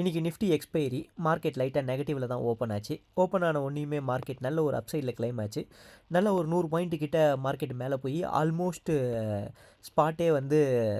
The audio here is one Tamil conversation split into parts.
இன்றைக்கி நிஃப்டி எக்ஸ்பைரி மார்க்கெட் லைட்டாக நெகட்டிவில் தான் ஓப்பன் ஆச்சு. ஓப்பன் ஆன ஒன்றையுமே மார்க்கெட் நல்ல ஒரு அப்சைடில் கிளைம் ஆச்சு. நல்ல ஒரு நூறு பாயிண்ட்டு கிட்ட மார்க்கெட் மேலே போய் ஆல்மோஸ்ட்டு ஸ்பாட்டே வந்து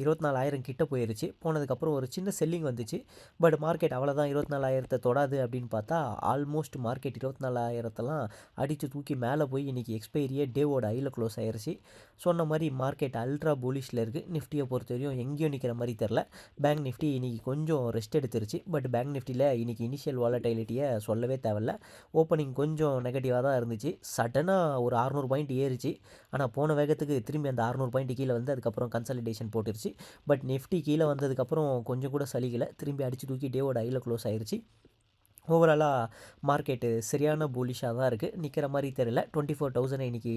இருபத்தி நாலாயிரம் கிட்ட போயிருச்சு. போனதுக்கப்புறம் ஒரு சின்ன செல்லிங் வந்துச்சு. பட் மார்க்கெட் அவ்வளோதான் இருபத்தி நாலாயிரத்தை தொடாது அப்படின்னு பார்த்தா ஆல்மோஸ்ட் மார்க்கெட் இருபத்தி நாலாயிரத்தெல்லாம் அடித்து தூக்கி மேலே போய் இன்றைக்கி எக்ஸ்பைரியே டேவோட ஐயில் க்ளோஸ் ஆயிருச்சு. சொன்ன மாதிரி மார்க்கெட் அல்ட்ரா போலிஷில் இருக்குது நிஃப்டியை பொறுத்த வரையும் எங்கேயும் நிற்கிற மாதிரி தெரில பேங்க் நிஃப்டி இன்றைக்கி கொஞ்சம் ரெஸ்ட் எடுத்துருச்சு. பட் பேங்க் நிஃப்டியில் இன்றைக்கி இனிஷியல் வாலட்டைலிட்டியை சொல்லவே தேவையில்ல. ஓப்பனிங் கொஞ்சம் நெகட்டிவாக தான் இருந்துச்சு. சடனாக ஒரு அறநூறு பாயிண்ட் ஏறிச்சு. ஆனால் போன வேகத்துக்கு திரும்பி அந்த அறநூறு பாயிண்ட் கீழே வந்து அதுக்கப்புறம் கன்சல்டேஷன் போட்டுருச்சு. பட் நிஃப்டி கீழே வந்ததுக்கப்புறம் கொஞ்சம் கூட சலிக்கலை. திரும்பி அடித்து தூக்கி டேவோட ஐயில் க்ளோஸ் ஆயிடுச்சு ஓவராலாக மார்க்கெட்டு சரியான போலிஷாக தான் இருக்குது நிற்கிற மாதிரி தெரியல. டுவெண்ட்டி ஃபோர் தௌசண்ட் இன்றைக்கி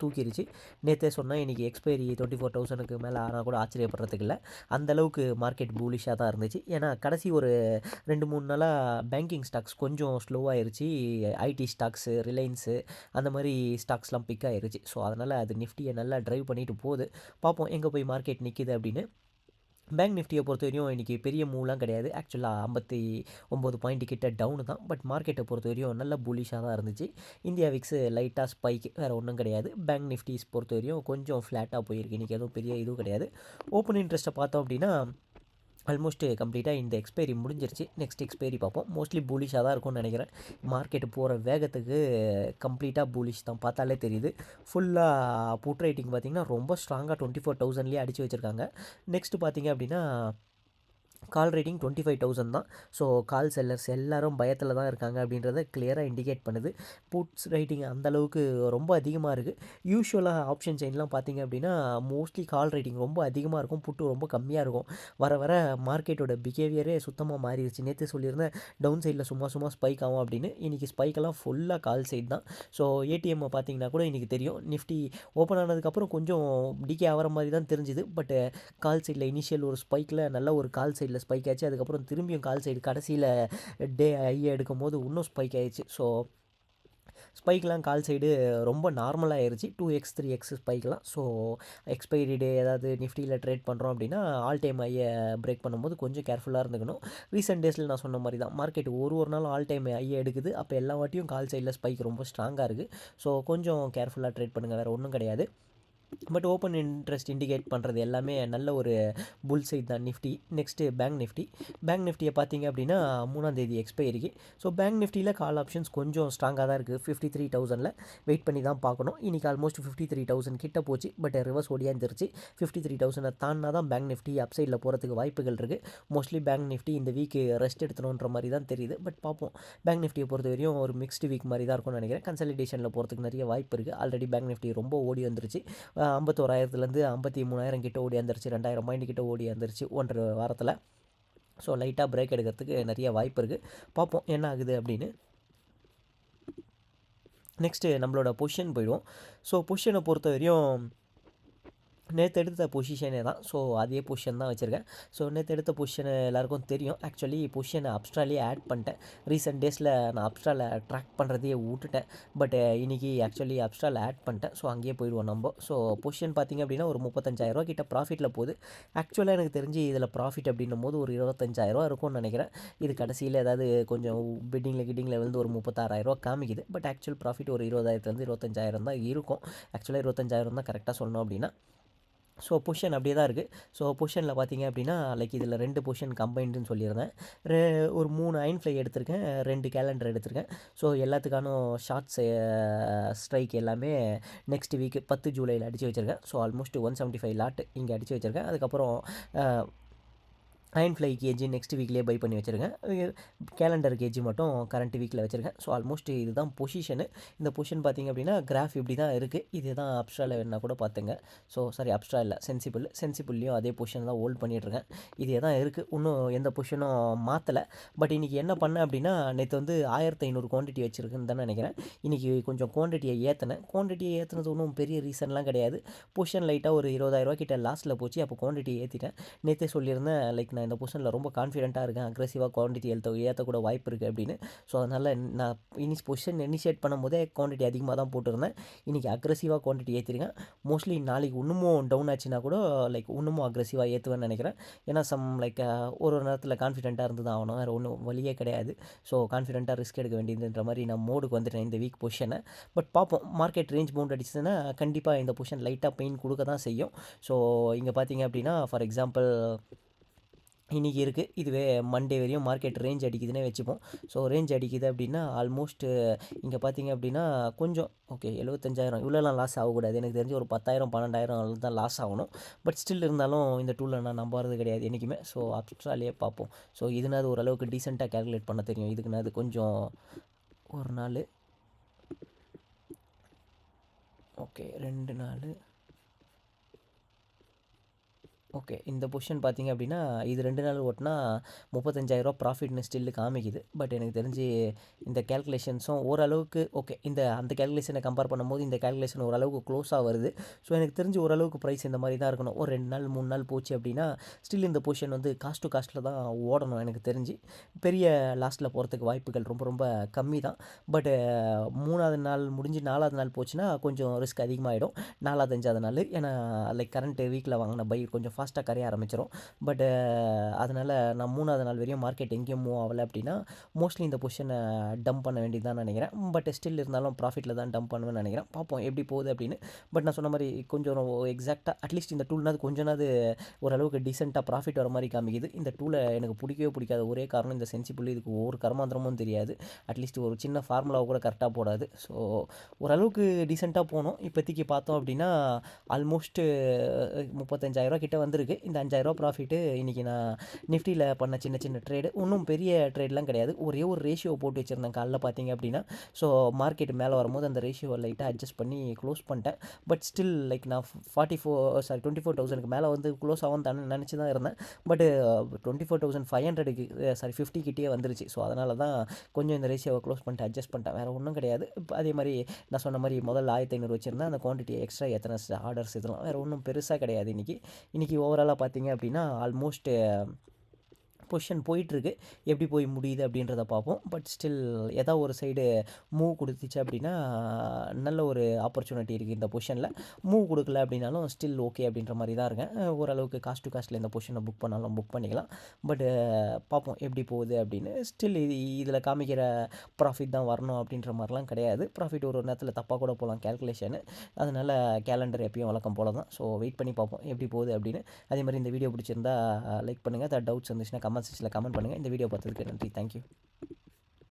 தூக்கிடுச்சு நேற்றே சொன்னால் இன்றைக்கி எக்ஸ்பைரி டுவெண்ட்டி ஃபோர் தௌசண்ட்க்கு மேலே ஆனால் கூட ஆச்சரியப்படுறதுக்கு இல்லை. அந்தளவுக்கு மார்க்கெட் பூலிஷாக தான் இருந்துச்சு. ஏன்னா கடைசி ஒரு ரெண்டு மூணு நாளாக பேங்கிங் ஸ்டாக்ஸ் கொஞ்சம் ஸ்லோவாகிருச்சு ஐடி ஸ்டாக்ஸு ரிலையன்ஸு அந்த மாதிரி ஸ்டாக்ஸ்லாம் பிக் ஆகிருச்சு ஸோ அதனால் அது நிஃப்டியை நல்லா ட்ரைவ் பண்ணிட்டு போகுது. பார்ப்போம் எங்கே போய் மார்க்கெட் நிற்கிது அப்படின்னு. பேங்க் நிஃப்டியை பொறுத்த வரையும் இன்றைக்கி பெரிய மூவ்லாம் கிடையாது. ஆக்சுவலாக ஐம்பத்தி ஒம்பது பாயிண்ட் கிட்ட டவுனு தான். பட் மார்க்கெட்டை பொறுத்த வரையும் நல்ல புலிஷாக தான் இருந்துச்சு. இந்தியா விக்ஸு லைட்டாக ஸ்பைக் வேறு ஒன்றும் கிடையாது. பேங்க் நிஃப்டிஸ் பொறுத்த வரையும் கொஞ்சம் ஃப்ளாட்டாக போயிருக்கு. இன்றைக்கி எதுவும் பெரிய இதுவும் கிடையாது. ஓப்பன் இன்ட்ரெஸ்ட்டை பார்த்தோம் அப்படின்னா Eh, ஆல்மோஸ்ட் கம்ப்ளீட்டாக இந்த எக்ஸ்பைரி முடிஞ்சிருச்சு. நெக்ஸ்ட் எக்ஸ்பைரி பார்ப்போம். மோஸ்ட்லி பூலிஷாக தான் இருக்கும்னு நினைக்கிறேன். மார்க்கெட் போகிற வேகத்துக்கு கம்ப்ளீட்டாக பூலிஷ் தான் பார்த்தாலே தெரியுது. ஃபுல்லாக புட் ரேட்டிங் பார்த்தீங்கன்னா ரொம்ப ஸ்ட்ராங்காக டுவெண்ட்டி ஃபோர் தௌசண்ட்லேயே அடித்து வச்சுருக்காங்க. நெக்ஸ்ட் பார்த்தீங்க அப்படின்னா call rating twenty five thousand தான். ஸோ கால் செல்லர்ஸ் எல்லாரும் பயத்தில் தான் இருக்காங்க அப்படின்றத கிளியராக இண்டிகேட் பண்ணுது. புட்ஸ் ரேட்டிங் அந்தளவுக்கு ரொம்ப அதிகமாக இருக்குது யூஸ்வலாக ஆப்ஷன் செயின்லாம் பார்த்தீங்க அப்படின்னா மோஸ்ட்லி கால் ரேட்டிங் ரொம்ப அதிகமாக இருக்கும். புட்டு ரொம்ப கம்மியாக இருக்கும். வர வர மார்க்கெட்டோட பிஹேவியரே சுத்தமாக மாறிடுச்சு நேற்று சொல்லியிருந்தேன் டவுன் சைடில் சும்மா சும்மா ஸ்பைக் ஆகும் அப்படின்னு. இன்றைக்கி ஸ்பைக்கெல்லாம் ஃபுல்லாக கால் சைடு தான். ஸோ ஏடிஎம்மை பார்த்தீங்கன்னா கூட இன்றைக்கி தெரியும். நிஃப்டி ஓப்பன் ஆனதுக்கப்புறம் கொஞ்சம் டிகே ஆகிற மாதிரி தான் தெரிஞ்சுது. பட் கால் சைடில் இனிஷியல் ஒரு ஸ்பைக்கில் நல்ல ஒரு கால் சைடில் ஸ்பைக் ஆச்சு. அதுக்கப்புறம் திரும்பியும் கால் சைடு கடைசியில் டே ஐ எடுக்கும் போது இன்னும் ஸ்பைக் ஆயிடுச்சு. ஸோ ஸ்பைக்லாம் கால் சைடு ரொம்ப நார்மலாக ஆயிடுச்சு டூ எக்ஸ் த்ரீ எக்ஸ் ஸ்பைக்லாம் ஸோ எக்ஸ்பைரி டே ஏதாவது நிஃப்டியில் ட்ரேட் பண்ணுறோம் அப்படின்னா ஆல் டைம் ஐயை பிரேக் பண்ணும்போது கொஞ்சம் கேர்ஃபுல்லாக இருந்துக்கணும். ரீசெண்ட் டேஸில் நான் சொன்ன மாதிரி தான். மார்க்கெட் ஒரு ஒரு நாள் ஆல் டைம் ஐயை எடுக்குது. அப்போ எல்லா வாட்டியும் கால் சைடில் ஸ்பைக் ரொம்ப ஸ்ட்ராங்காக இருக்குது ஸோ கொஞ்சம் கேர்ஃபுல்லாக ட்ரேட் பண்ணுங்கள் வேறு ஒன்றும் கிடையாது. பட் ஓப்பன் இன்ட்ரெஸ்ட் இண்டிகேட் பண்ணுறது எல்லாமே நல்ல ஒரு புல் சைட் தான் Nifty next bank Nifty bank நிஃப்டியை பார்த்தீங்க அப்படின்னா மூணாந்தேதி எக்ஸ்பைரிக்கு ஸோ பேங்க் நிஃப்டியில் கால் ஆப்ஷன்ஸ் கொஞ்சம் ஸ்ட்ராங்காக தான் இருக்குது ஃபிஃப்டி த்ரீ தௌசண்டில் வெயிட் பண்ணி தான் பார்க்கணும். இன்றைக்கி ஆல்மோஸ்ட் ஃபிஃப்டி த்ரீ தௌசண்ட் கிட்ட போச்சு. பட் ரிவர்ஸ் ஓடியாந்துருச்சு ஃபிஃப்டி த்ரீ தௌசண்டை தாண்டினா தான் பேங்க் நிஃப்டி அப்சைடில் போகிறதுக்கு வாய்ப்புகள் இருக்குது மோஸ்ட்லி பேங்க் நிஃப்டி இந்த வீக்கு ரெஸ்ட் எடுத்துணுன்ற மாதிரி தான் தெரியுது. பட் பார்ப்போம். பேங்க் நிஃப்டியை பொறுத்த வரையும் ஒரு மிக்ஸ்டு வீக் மாதிரி தான் இருக்கும்னு நினைக்கிறேன். கன்சல்டேஷனில் போகிறதுக்கு நிறைய வாய்ப்பு இருக்குது ஆல்ரெடி பேங்க் நிஃப்டி ரொம்ப ஓடி வந்துருச்சு. ஐம்பத்தோராயிரத்துலேருந்து ஐம்பத்தி மூணாயிரம் கிட்ட ஓடி வந்துருச்சு. ரெண்டாயிரம் பாயிண்ட் கிட்ட ஓடி வந்துருச்சு ஒன்றரை வாரத்தில். ஸோ லைட்டாக பிரேக் எடுக்கிறதுக்கு நிறைய வாய்ப்பு இருக்குது பார்ப்போம் என்ன ஆகுது அப்படின்னு. நெக்ஸ்ட்டு நம்மளோட பொசிஷன் போயிடுவோம். ஸோ பொசிஷனை பொறுத்த வரையும் நேற்று எடுத்த பொசிஷனே தான். ஸோ அதே பொசிஷன் தான் வச்சுருக்கேன். ஸோ நேற்று எடுத்த பொசிஷன் எல்லாருக்கும் தெரியும். ஆக்சுவலி பொசிஷனை அப்ஸ்ட்ராலேயே ஆட் பண்ணிட்டேன். ரீசெண்ட் டேஸில் நான் அப்ஸ்ட்ராவில் ட்ராக் பண்ணுறதையே விட்டுட்டேன். பட் இன்றைக்கி ஆக்சுவலி அப்ஸ்ட்ராவில் ஆட் பண்ணிட்டேன். ஸோ அங்கேயே போயிடுவோம் நம்ம. ஸோ பொசிஷன் பார்த்திங்க அப்படின்னா ஒரு முப்பத்தஞ்சாயிரரூவா கிட்ட ப்ராஃபிட்டில் போகுது. ஆக்சுவலாக எனக்கு தெரிஞ்சு இதில் ப்ராஃபிட் அப்படின்னும் போது ஒரு இருபத்தஞ்சாயிரரூவா இருக்கும்னு நினைக்கிறேன். இது கடைசியில் ஏதாவது கொஞ்சம் பிட்டிங்கில் கிட்டிங்கில் விழுந்து ஒரு முப்பத்தாறாயிரரூவா காமிக்குது. பட் ஆக்சுவல் ப்ராஃபிட் ஒரு இருபதாயிரத்துலேருந்து இருபத்தஞ்சாயிரம் தான் இருக்கும். ஆக்சுவலாக இருபத்தஞ்சாயிரம் தான் கரெக்டாக சொல்லணும் அப்படின்னா. ஸோ பொஷன் அப்படியே தான் இருக்குது ஸோ பொஷனில் பார்த்தீங்க அப்படின்னா லைக் இதில் ரெண்டு பொஷன் கம்பைன்டுன்னு சொல்லியிருந்தேன். ரெ ஒரு மூணு அயன் ஃப்ளை எடுத்திருக்கேன் ரெண்டு கேலண்டர் எடுத்திருக்கேன். ஸோ எல்லாத்துக்கான ஷார்ட்ஸ் ஸ்ட்ரைக் எல்லாமே நெக்ஸ்ட் வீக்கு பத்து ஜூலையில் அடித்து வச்சுருக்கேன். So almost one seventy five lot இங்கே அடித்து வச்சுருக்கேன். அதுக்கப்புறம் அயன் ஃப்ளை கேஜி நெக்ஸ்ட் வீக்லேயே பை பண்ணி வச்சுருக்கேன் கேலண்டர் கேஜி மட்டும் கரண்ட் வீக்கில் வச்சுருக்கேன் ஸோ ஆல்மோஸ்ட் இதுதான் பொசிஷனு இந்த பொசிஷன் பார்த்திங்க அப்படின்னா கிராஃப் இப்படி தான் இருக்குது இது தான் அப்ஸ்ட்ராவில் வேணா கூட பார்த்துங்க. ஸோ சாரி அப்ஸ்ட்ரா இல்லை சென்சிபிள் சென்சிபிள்லேயும் அதே பொசிஷன் தான் ஹோல்ட் பண்ணிகிட்ருக்கேன் இதே தான் இருக்குது இன்னும் எந்த பொசிஷனும் மாற்றலை பட் இன்றைக்கி என்ன பண்ணேன் அப்படின்னா நேற்று வந்து ஆயிரத்தி ஐநூறு குவான்டிட்டி வச்சுருக்குன்னு தான் நினைக்கிறேன். இன்றைக்கி கொஞ்சம் குவான்டிட்டியை ஏற்றினேன் குவான்டிட்டியை ஏற்றுனது ஒன்றும் பெரிய ரீசன்லாம் கிடையாது. பொசிஷன் லைட்டாக ஒரு இருபதாயிரரூவா கிட்ட லாஸ்ட்டில் போச்சு. அப்போ குவான்டிட்டி ஏற்றிட்டேன் நேற்றே சொல்லியிருந்தேன் லைக் நான் நான் இந்த பொசிஷனில் ரொம்ப கான்ஃபிடென்ட்டாக இருக்கேன். அக்ரெசிவாக குவான்டிட்டி ஏற்ற ஏற்றக்கூட வாய்ப்பு இருக்குது அப்படின்னு. ஸோ அதனால் நான் இனிஷ் பொசிஷன் இனிஷியேட் பண்ணும்போதே குவான்டிட்டி அதிகமாக தான் போட்டிருந்தேன். இன்றைக்கி அக்ரெசிவாக குவான்டிட்டி ஏற்றிருக்கேன் மோஸ்ட்லி நாளைக்கு இன்னமும் டவுன் ஆச்சுன்னா கூட லைக் இன்னமும் அக்ரெசிவாக ஏற்றுவேன்னு நினைக்கிறேன். ஏன்னா சம் லைக் ஒரு ஒரு நேரத்தில் கான்ஃபிடென்ட்டாக இருந்து தான் ஆகணும். வேறு ஒன்றும் வழியே கிடையாது. ஸோ கான்ஃபிடென்ட்டாக ரிஸ்க் எடுக்க வேண்டியதுன்ற மாதிரி நான் மோடுக்கு வந்துட்டேன் இந்த வீக் பொசிஷனை பட் பார்ப்போம் மார்க்கெட் ரேஞ்ச் பவுண்ட் அடிச்சதுன்னா கண்டிப்பாக இந்த பொசிஷன் லைட்டாக பெயின் கொடுக்க தான் செய்யும். ஸோ இங்கே பார்த்தீங்க அப்படின்னா ஃபார் எக்ஸாம்பிள் இன்றைக்கி இருக்குது இதுவே மண்டே வரையும் மார்க்கெட் ரேஞ்ச் அடிக்குதுன்னே வச்சுப்போம். ஸோ ரேஞ்ச் அடிக்குது அப்படின்னா ஆல்மோஸ்ட் இங்கே பார்த்தீங்க அப்படின்னா கொஞ்சம் ஓகே எழுபத்தஞ்சாயிரம் இவ்வளோலாம் லாஸ் ஆகக்கூடாது. எனக்கு தெரிஞ்சு ஒரு பத்தாயிரம் பன்னெண்டாயிரம் தான் லாஸ் ஆகணும். பட் ஸ்டில் இருந்தாலும் இந்த டூலில் நான் நம்புறது கிடையாது என்றைக்குமே ஸோ அப்ஸ்ட்ராலேயே பார்ப்போம். ஸோ இதுனாது ஓரளவுக்கு டீசெண்டாக கேல்குலேட் பண்ண தெரியும். இதுக்குனாது கொஞ்சம் ஒரு நாள். ஓகே ரெண்டு நாள். ஓகே. இந்த பொசிஷன் பார்த்தீங்க அப்படின்னா இது ரெண்டு நாள் ஓட்டினா முப்பத்தஞ்சாயிரரூவா ப்ராஃபிட்னு ஸ்டில்லு காமிக்குது. பட் எனக்கு தெரிஞ்சு இந்த கேல்குலேஷன்ஸும் ஓரளவுக்கு ஓகே இந்த அந்த கேல்குலேஷனை கம்பேர் பண்ணும்போது இந்த கேல்குலேஷன் ஓரளவுக்கு க்ளோஸாக வருது. ஸோ எனக்கு தெரிஞ்சு ஓரளவுக்கு ப்ரைஸ் இந்த மாதிரி தான் இருக்கணும். ஒரு ரெண்டு நாள் மூணு நாள் போச்சு அப்படின்னா ஸ்டில் இந்த பொசிஷன் வந்து காஸ்ட் டு காஸ்ட்டில் தான் ஓடணும் எனக்கு தெரிஞ்சு. பெரிய லாஸ்ட்டில் போகிறதுக்கு வாய்ப்புகள் ரொம்ப ரொம்ப கம்மி தான். பட்டு மூணாவது நாள் முடிஞ்சு நாலாவது நாள் போச்சுன்னா கொஞ்சம் ரிஸ்க் அதிகமாகிடும் நாலாவது அஞ்சாவது நாள். ஏன்னா லைக் கரண்ட் வீக்கில் வாங்கின பை கொஞ்சம் ஃபாஸ்ட்டாக கரைய ஆரம்பிச்சிடும் பட் அதனால் நான் மூணாவது நாள் வரையும் மார்க்கெட் எங்கேயும் மூவ் ஆகலை அப்படின்னா மோஸ்ட்லி இந்த பொசிஷனை டம்ப் பண்ண வேண்டியது தான் நினைக்கிறேன். பட் ஸ்டில் இருந்தாலும் ப்ராஃபிட்டில் தான் டம்ப் பண்ணுவேன்னு நினைக்கிறேன். பார்ப்போம் எப்படி போகுது அப்படின்னு. பட் நான் சொன்ன மாதிரி கொஞ்சம் எக்ஸாக்டாக அட்லீஸ்ட் இந்த டூல்னாது கொஞ்சனாவது ஓரளவுக்கு டீசெண்டாக ப்ராஃபிட் வர மாதிரி காமிக்குது. இந்த டூலை எனக்கு பிடிக்கவே பிடிக்காத. ஒரே காரணம் இந்த சென்சிபிள் இதுக்கு ஒவ்வொரு கர்மாந்திரமும் தெரியாது. அட்லீஸ்ட் ஒரு சின்ன ஃபார்முலாவை கூட கரெக்டாக போடாது. ஸோ ஓரளவுக்கு டீசெண்டாக போனோம். இப்போதைக்கு பார்த்தோம் அப்படின்னா ஆல்மோஸ்ட்டு முப்பத்தஞ்சாயிரரூவா வந்து வந்திருக்கு. இந்த அஞ்சாயிரரூபா ப்ராஃபிட்டு இன்றைக்கி நான் நிஃப்டியில் பண்ண சின்ன சின்ன ட்ரேடு ஒன்றும் பெரிய ட்ரேட்லாம் கிடையாது. ஒரே ஒரு ரேஷியோ போட்டு வச்சுருந்தேன். காலைல பார்த்தீங்க அப்படின்னா. ஸோ மார்க்கெட் மேலே வரும்போது அந்த ரேஷியோ லைட்டாக அட்ஜஸ்ட் பண்ணி க்ளோஸ் பண்ணிட்டேன். பட் ஸ்டில் லைக் நான் forty four sorry twenty four தௌசண்ட்க்கு மேலே வந்து க்ளோஸ் ஆகும் தானே நினச்சி தான் இருந்தேன். But twenty four thousand five ஹண்ட்ரடுக்கு சாரி ஃபிஃப்டி கிட்டே வந்துருச்சு. ஸோ அதனால தான் கொஞ்சம் இந்த ரேஷியோவை க்ளோஸ் பண்ணிட்டு அட்ஜஸ்ட் பண்ணிட்டேன். வேறு ஒன்றும் கிடையாது. இப்போ அதே மாதிரி நான் சொன்ன மாதிரி முதல்ல ஆயிரத்தி ஐநூறு வச்சுருந்தேன். அந்த குவான்டிட்டி எக்ஸ்ட்ரா எத்தனை ஆர்டர்ஸ் இதெல்லாம் வேறு ஒன்றும் பெருசாக கிடையாது இன்றைக்கி இன்றைக்கி ஓவராலாக பார்த்தீங்க அப்படின்னா ஆல்மோஸ்ட் பொசிஷன் போயிட்டுருக்கு. எப்படி போய் முடியுது அப்படின்றத பார்ப்போம். பட் ஸ்டில் ஏதோ ஒரு சைடு மூவ் கொடுத்துச்சு அப்படின்னா நல்ல ஒரு ஆப்பர்ச்சுனிட்டி இருக்குது இந்த பொசிஷனில் மூவ் கொடுக்கல அப்படின்னாலும் ஸ்டில் ஓகே அப்படின்ற மாதிரி தான் இருக்கேன். ஓரளவுக்கு காஸ்ட் டு காஸ்ட்டில் இந்த பொசிஷனை புக் பண்ணாலும் புக் பண்ணிக்கலாம். பட்டு பார்ப்போம் எப்படி போகுது அப்படின்னு. ஸ்டில் இது இதில் காமிக்கிற ப்ராஃபிட் தான் வரணும் அப்படின்ற மாதிரிலாம் கிடையாது. ப்ராஃபிட் ஒரு ஒரு நேரத்தில் தப்பாக கூட போகலாம் கேல்குலேஷனு அதனால் கேலண்டர் எப்பயும் வழக்கம் போல தான் ஸோ வெயிட் பண்ணி பார்ப்போம் எப்படி போகுது அப்படின்னு. அதே மாதிரி இந்த வீடியோ பிடிச்சிருந்தா லைக் பண்ணுங்கள் அதை டவுட்ஸ் இருந்துச்சுன்னா கமெண்ட் செக்ஷனில் கமெண்ட் பண்ணுங்கள் இந்த வீடியோ பார்த்ததுக்கு நன்றி. தேங்க்யூ